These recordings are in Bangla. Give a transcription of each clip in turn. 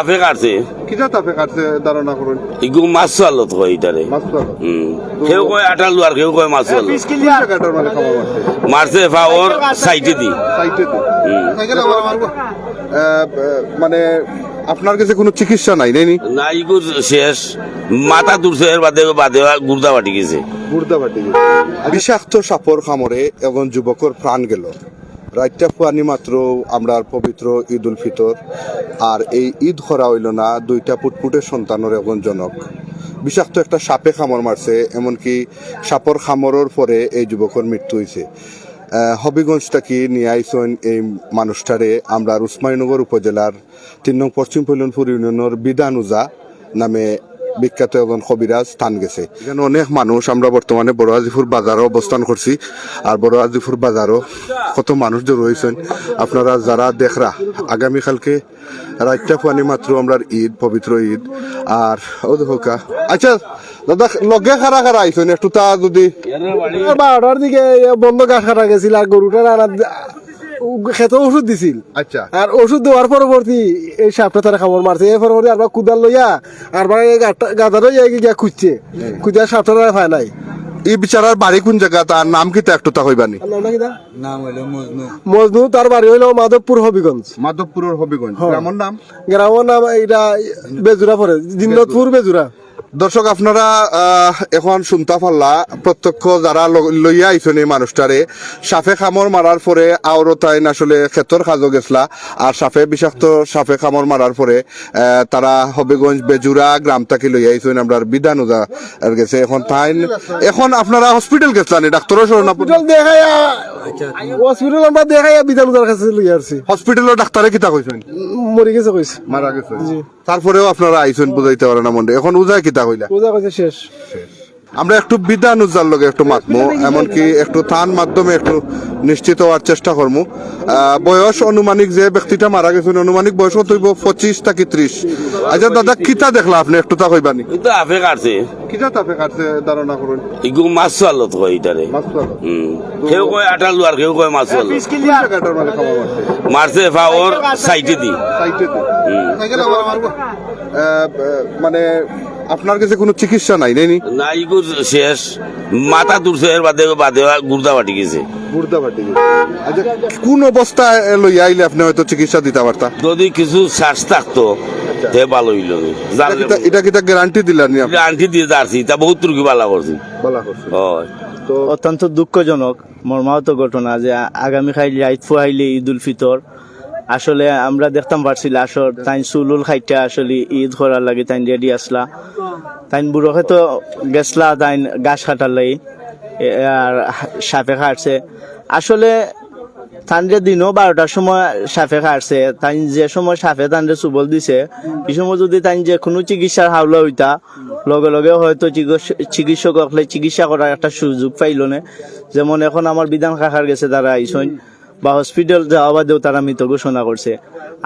আফে কাটছে কিটা কাটছে ধারণা করুন? ইগু মাছ কয় কেউ কয় কেউ মাছ। মানে মারছে সাইটে দি। সাইটে মানে আপনার কাছে কোনো চিকিৎসা নাই নাইনি না? ইগু শেষ। মাথা এর বাদে বাদে গুর্দা বাটি গেছে। গুর্দা বাটি বিষাক্ত সাপর খামরে এবং যুবকর প্রাণ গেল। রাইটা ফুয়ানি মাত্র আমরা পবিত্র ঈদ উল ফিতর, আর এই ঈদ করা হইল না দুইটা ফুটফুটের সন্তানের এখন জনক। বিষাক্ত একটা সাপে খামর মারছে, এমনকি সাপর খামরের পরে এই যুবকের মৃত্যু হয়েছে হবিগঞ্জটা কি নিয়ে আইসন এই মানুষটারে? আমরা উসমানীনগর উপজেলার তিন নং পশ্চিম পৈলনপুর ইউনিয়নের বিধানুজা নামে বিখ্যাত একজন কবিরাজ স্থান গেছে। এখানে অনেক মানুষ আমরা বর্তমানে বড় আজিপুর বাজারও অবস্থান করছি আর বড় আজিপুর বাজারও কত মানুষ যে রয়েছেন আপনারা যারা দেখরা আগামীকালকে রাতটা পানি মাত্র আমরা ঈদ পবিত্র ঈদ। আর ও দেখা আচ্ছা দাদা লগে খারা খারা আইসেন একটু তা যদি বারোটার দিকে বন্ধ গাছ কাটা গেছিল গরুটার খেতে ওষুধ দিছিল। আচ্ছা। আর ওষুধ দেওয়ার পরবর্তী এই সাপটা তারা খাবার মারছে। এর পরবর্তী আর কুদাল লইয়া আর গাদারও যাই গিয়া খুঁজছে। খুঁজে সাপটা তারা পায় নাই। এই বিচারার বাড়ি কোন জায়গা? তার নাম কি তা একটু তা হইবানি? নাম হইল মজনু। মজনু তার বাড়ি হইল মাধবপুর হবিগঞ্জ। মাধবপুরের হবিগঞ্জ। গ্রামের নাম? গ্রামের নাম এটা বেজুরা পরে। জিন্নতপুর বেজুরা। দর্শক, আপনারা এখন শুনতা পারলা, প্রত্যক্ষ যারা লইয়া আইসন মানুষটারে সাপে খামর মারার পরে আওরো তাইন আসলে ক্ষেতর কাজও গেছলা, আর সাপে বিষাক্ত সাপে খামর মারার পরে তারা হবিগঞ্জ, বেজুরা গ্রাম থেকে লইয়া আইসন আমরা বিধানুজা আর গেছে। এখন তাইন এখন আপনারা হসপিটাল গেছলান ডাক্তারও শরণাপন্ন হসপিটাল দেখাইয়া হসপিটাল আমরা দেখাইয়া বিধানদার কাছে লইয়া আসছি হসপিটালের ডাক্তারে কিতা কইছেন মরে গেছে কইছে মারা গেছে। তারপরেও আপনারা আইসেন বুঝাইতে পারেন না মন্ডে এখন উজায় কিতা কইলা? উজা কইছে শেষ। আমরা একটু বিধান উজ্জার লগে একটু মাতমো এমনকি একটু তান মাধ্যমে একটু নিশ্চিত হওয়ার চেষ্টা করব বয়স অনুমানিক যে ব্যক্তিটা মারা গেছেন অনুমানিক বয়স কত হইব পঁচিশ থাকি ত্রিশ। আচ্ছা দাদা কিতা দেখলা আপনি? একটু তা কইবানি। কিন্তু আফে কাটছে। কিতা তাপে কাটছে ধারণা করুন। ইগু মাছ আলত কয় এটারে কেউ কয় আটালু আর কেউ কয় মাছ আলত মানে মারছে। ফাওর সাইটে দি। সাইটে আহ, মানে আপনার কাছে কোনো চিকিৎসা নাই নাইনি না? ইগু শেষ। মাথা তুলছে এর বাদে বাদে গুর্দা বাটি গেছে। গুর্দা বাটি আচ্ছা কোন অবস্থায় লইয়া আইলে আপনি হয়তো চিকিৎসা দিতে পারতা? যদি কিছু শ্বাস থাকতো তে ভালো হইল জানলে এটা- এটা কিতা গ্যারান্টি দিলেন আপনি? আন্টি দিয়ে দাঁড়ছি তা বহুত তুর্কি বালা করছি। বলা করছেন হয়। তো অত্যন্ত দুঃখজনক মর্মাহত ঘটনা যে আ- আগামীকাল রাইত ফুয়াইলে ঈদ উল ফিতর। আসলে আমরা দেখতাম পারছিল আসর তাই চুলুল খাইটা আসলে ঈদ করার লাগে তাই রেডি আসলা। তাই বুড়োকে তো গেছলা তাই গাছ কাটার লাগি আর সাপে খাটছে। আসলে তানরে দিনও বারোটার সময় সাপে খাটছে তাই যে সময় সাপে তানরে চুবল দিছে, এই সময় যদি তাই যে কোনো চিকিৎসার হাওলা হইতা, লগে লগে হয়তো চিকিৎস- চিকিৎসক চিকিৎসা করার একটা সুযোগ পাইল না। যেমন এখন আমার বিধান কাকার গেছে তারা আইসন বা হসপিটাল যাওয়া বাদেও তারা মৃত ঘোষণা করছে।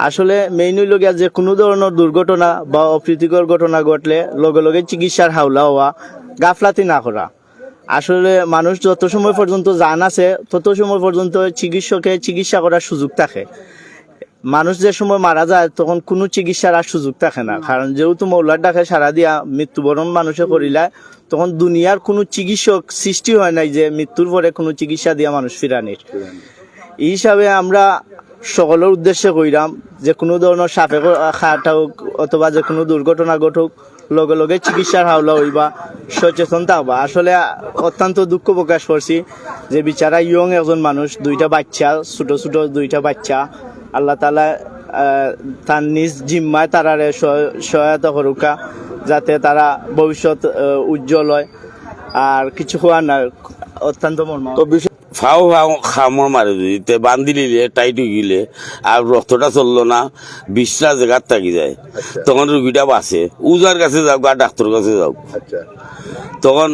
আসলে মেইন হইল যে কোনো ধরনের দুর্ঘটনা বা অপ্রীতিকর ঘটনা ঘটলে লগে লগে চিকিৎসার হাওলা হওয়া, গাফলাতি না করা। আসলে মানুষ যত সময় পর্যন্ত জান আছে, তত সময় পর্যন্ত চিকিৎসকে চিকিৎসা করার সুযোগ থাকে। মানুষ যে সময় মারা যায়, তখন কোনো চিকিৎসার আর সুযোগ থাকে না। কারণ যেহেতু মৌলার ডাকে সারা দিয়া মৃত্যুবরণ মানুষে করিলে, তখন দুনিয়ার কোনো চিকিৎসক সৃষ্টি হয় নাই যে মৃত্যুর পরে কোনো চিকিৎসা দিয়া মানুষ ফিরানির। এই হিসাবে আমরা সকলের উদ্দেশ্যে কইরাম যে কোনো ধরনের সাপে খাটা হোক অথবা যে কোনো দুর্ঘটনা ঘটুক, লগে লগে চিকিৎসার হাওলা হইবা, সচেতন থাকবা। আসলে অত্যন্ত দুঃখ প্রকাশ করছি যে বিচারা ইয়ং একজন মানুষ, দুইটা বাচ্চা, ছোট ছোট দুইটা বাচ্চা, আল্লাহ তালা তার নিজ জিম্মায় তারারে সহ- সহায়তা করুকা, যাতে তারা ভবিষ্যৎ উজ্জ্বল হয়। আর কিছু হওয়ার না অত্যন্ত মর্মা ফাও ফাও খামর মারি দিতে বান্ধি লিলে টাইট হয়ে গেলে আর রক্তটা চলল না বিষটা জায়গার থাকি যায়। তখন রুগীটা বাঁচে উজার কাছে যাও গা ডাক্তার কাছে যাও আচ্ছা। তখন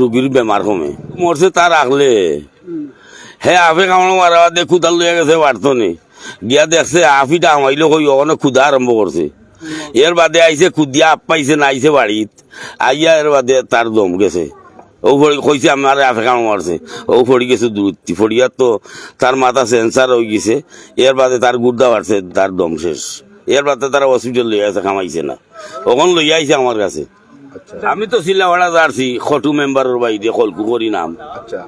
রুগীর বেমার কমে। মরছে তার আগলে। হে আফে কামড় মারা বাদে খুদার লইয়া গেছে বাড়তো নি। গিয়া দেখছে আফিটা আমাইলো কই ওখানে ক্ষুদা আরম্ভ করছে এর বাদে আইছে খুদিয়া আপ পাইছে না আইছে বাড়িত আইয়া এর বাদে তার দম গেছে। ও ফড়ি কইছে আমার আফে কামড় মারছে। ও ফড়ি গেছে দূরত্ব ফড়িয়ার তো তার মাথা সেন্সার হয়ে গেছে। এর বাদে তার গুর্দা বাড়ছে তার দম শেষ। এর বাদে তারা হসপিটাল লইয়া আছে কামাইছে না। ওখান লইয়া আইছে আমার কাছে। আচ্ছা। আমি তো সিলাওয়াড়া যাচ্ছি খটু মেম্বারের বাইরে কলকু করি নাম। আচ্ছা।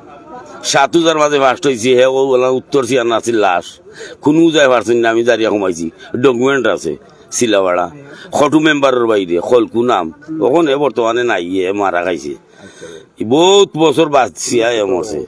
সাত হাজার মাঝে ফার্স্ট হয়েছি হে ও বলা উত্তর সিয়ার নাছিল লাশ। কোনো যায় পারছেন না আমি দাঁড়িয়ে কমাইছি ডকুমেন্ট আছে সিলাওয়াড়া খটু মেম্বারের বাইরে খলকু নাম। ওখানে বর্তমানে নাই মারা খাইছে। বহুত বছর বাঁচছি এ মরছে